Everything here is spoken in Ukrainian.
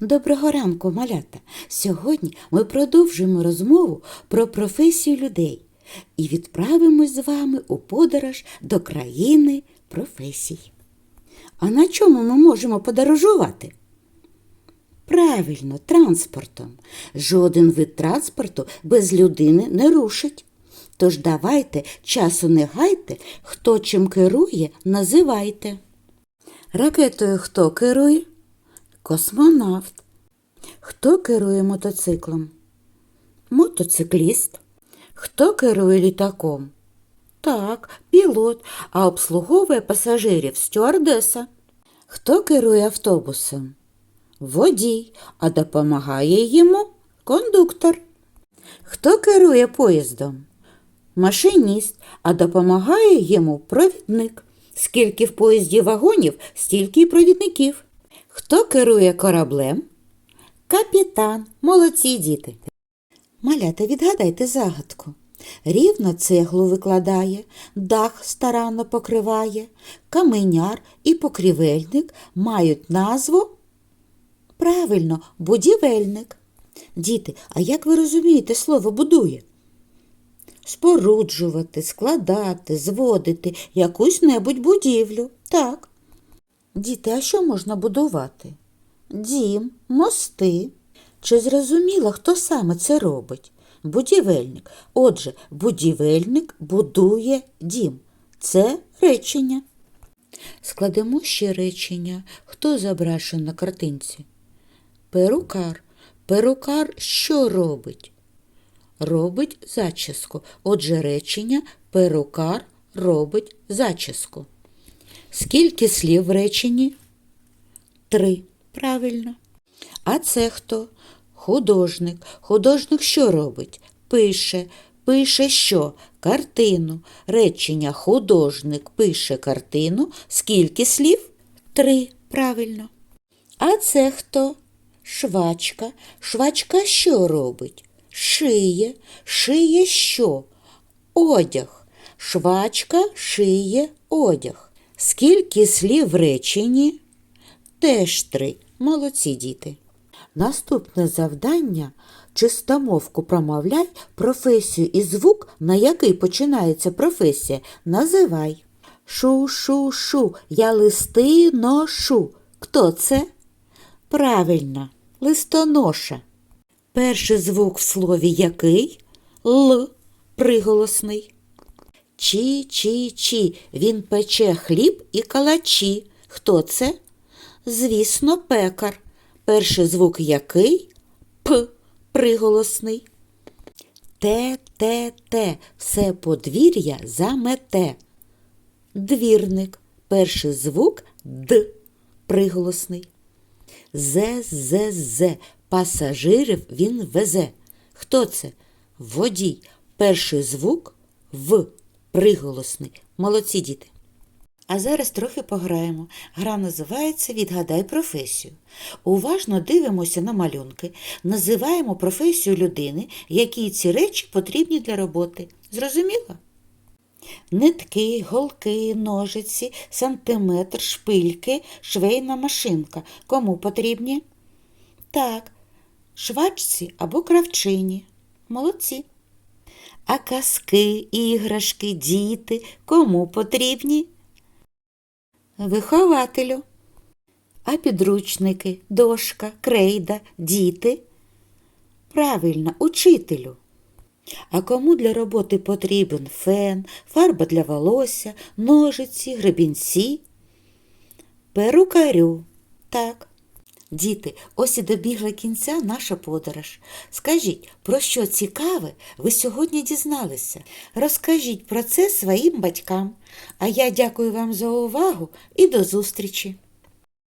Доброго ранку, малята! Сьогодні ми продовжуємо розмову про професію людей і відправимось з вами у подорож до країни професій. А на чому ми можемо подорожувати? Правильно, транспортом. Жоден вид транспорту без людини не рушить. Тож давайте часу не гайте, хто чим керує, називайте. Ракетою хто керує? Космонавт. Хто керує мотоциклом? Мотоцикліст. Хто керує літаком? Так, пілот, а обслуговує пасажирів стюардеса. Хто керує автобусом? Водій, а допомагає йому кондуктор. Хто керує поїздом? Машиніст, а допомагає йому провідник. Скільки в поїзді вагонів, стільки й провідників. Хто керує кораблем? Капітан. Молодці діти. Малята, відгадайте загадку. Рівно цеглу викладає, дах старанно покриває, каменяр і покрівельник мають назву Правильно, будівельник. Діти, а як ви розумієте слово будує? Споруджувати, складати, зводити якусь небудь будівлю. Так. Діти, а що можна будувати? Дім, мости. Чи зрозуміло, хто саме це робить? Будівельник. Отже, будівельник будує дім. Це речення. Складемо ще речення. Хто зображений на картинці? Перукар. Перукар що робить? Робить зачіску. Отже, речення перукар робить зачіску. Скільки слів в реченні? Три. Правильно. А це хто? Художник. Художник що робить? Пише. Пише що? Картину. Речення художник пише картину. Скільки слів? Три. Правильно. А це хто? Швачка. Швачка що робить? Шиє. Шиє що? Одяг. Швачка шиє одяг. Скільки слів в реченні? Теж три. Молодці діти. Наступне завдання чистомовку промовляй професію і звук, на який починається професія, називай. Шу-шу-шу, я листи ношу. Хто це? Правильно, листоноша. Перший звук в слові який? Л приголосний. Чі-чі-чі, він пече хліб і калачі. Хто це? Звісно, пекар. Перший звук який? П приголосний. Те-те-те, все подвір'я замете. Двірник. Перший звук Д приголосний. Зе-зе-зе. Пасажирів він везе. Хто це? Водій. Перший звук В приголосний. Молодці діти. А зараз трохи пограємо. Гра називається Відгадай професію. Уважно дивимося на малюнки, називаємо професію людини, які ці речі потрібні для роботи. Зрозуміло? Нитки, голки, ножиці, сантиметр, шпильки, швейна машинка. Кому потрібні? Так, швачці або кравчині. Молодці. А казки, іграшки, діти кому потрібні? Вихователю. А підручники, дошка, крейда, діти? Правильно, учителю. А кому для роботи потрібен фен, фарба для волосся, ножиці, гребінці? Перукарю. Так. Діти, ось і добігла кінця наша подорож. Скажіть, про що цікаве ви сьогодні дізналися? Розкажіть про це своїм батькам. А я дякую вам за увагу і до зустрічі!